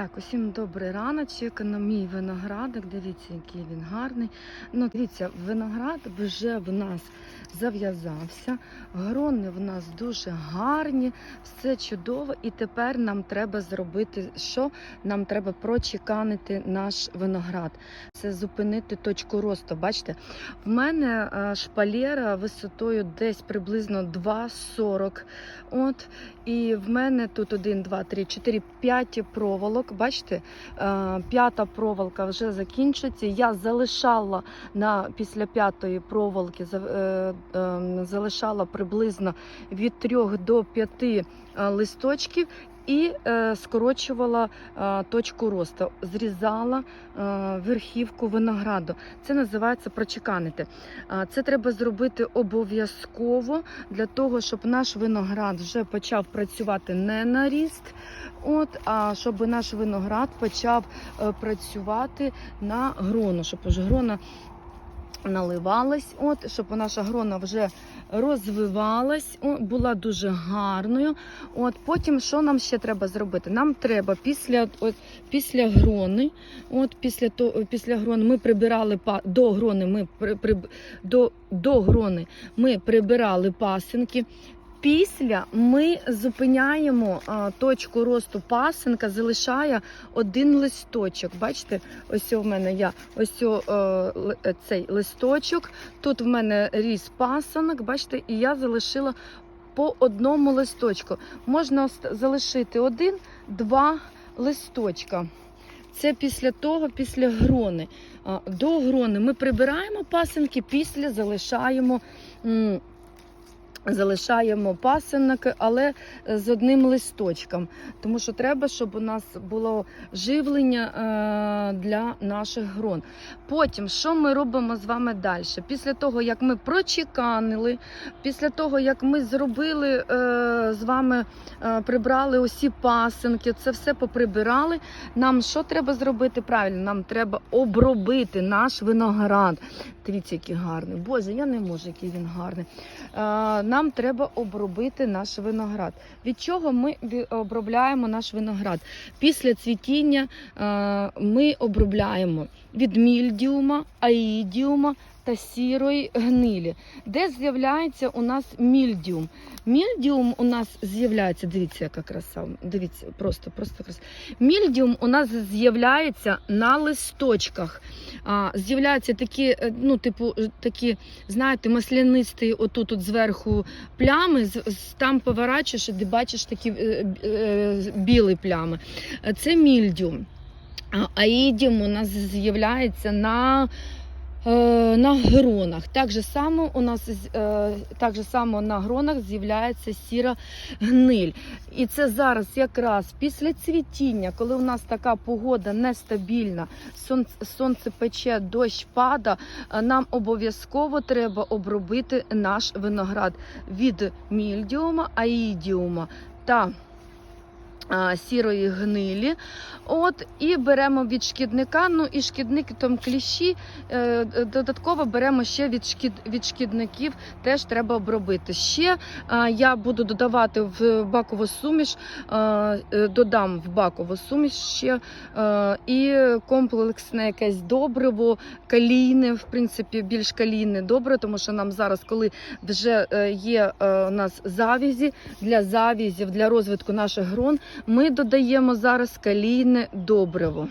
Так, усім добрий раночок на мій виноградик. Дивіться, який він гарний. Ну, дивіться, виноград вже в нас зав'язався. Грони в нас дуже гарні, все чудово. І тепер нам треба зробити, що нам треба прочеканити наш виноград. Це зупинити точку росту. Бачите, в мене е, шпалера висотою десь приблизно 2,40. От, і в мене тут 1, 2, 3, 4, 5 проволок. Бачите, е, п'ята проволока вже закінчується. Я залишала на після п'ятої проволоки е, е, залишала приблизно від 3 до 5 листочків. І е, скорочувала е, точку росту, зрізала е, верхівку винограду. Це називається прочеканити. Е, це треба зробити обов'язково для того, щоб наш виноград вже почав працювати не на ріст, от, а щоб наш виноград почав е, працювати на грону, щоб грона наливалась, от, щоб наша грона вже розвивалась, о, була дуже гарною. От, потім що нам ще треба зробити? Нам треба після, от, після грони, от, після, то, після грони ми прибирали до грони, ми при, при, до, до грони ми прибирали пасинки. Після ми зупиняємо а, точку росту пасинка, залишає один листочок. Бачите, ось у мене я ось о, е, ли- е, цей листочок. Тут в мене ріс пасинок, бачите, і я залишила по одному листочку. Можна залишити один, два листочка. Це після того, після грони. До грони ми прибираємо пасинки, після залишаємо. Залишаємо пасинок, але з одним листочком, тому що треба, щоб у нас було живлення е, для наших грон. Потім, що ми робимо з вами далі? Після того, як ми прочеканили, після того, як ми зробили е, з вами, е, прибрали усі пасинки, це все поприбирали. Нам що треба зробити правильно? Нам треба обробити наш виноград. Дивіться, який гарний. Боже, я не можу, який він гарний. Нам треба обробити наш виноград. Від чого ми обробляємо наш виноград? Після цвітіння е, ми обробляємо від мільдіума, аїдіума та сірої гнилі. Де з'являється у нас мільдіум? Мільдіум у нас з'являється, дивіться, яка краса. Дивіться, просто, просто краса. Мільдіум у нас з'являється на листочках. З'являються такі, е, ну, типу, е, такі, знаєте, маслянисті отут от зверху плями, там поворачуєш, і бачиш такі е, е, білі плями. Це мільдіум. А аїдіум у нас з'являється на, на гронах. Так же само у нас е, так же само на гронах з'являється сіра гниль. І це зараз якраз після цвітіння, коли у нас така погода нестабільна, сонце, пече, дощ пада, е, нам обов'язково треба обробити наш виноград від мільдіума, аїдіума та сірої гнилі. От, і беремо від шкідника. Ну і шкідники там кліщі. Е, додатково беремо ще від, шкід, від шкідників, теж треба обробити. Ще я буду додавати в бакову суміш, е, додам в бакову суміш ще е, і комплексне якесь добриво, калійне, в принципі, більш калійне добре, тому що нам зараз, коли вже е, є е, у нас завізі, для завізів, для розвитку наших грон, ми додаємо зараз калійне добриво.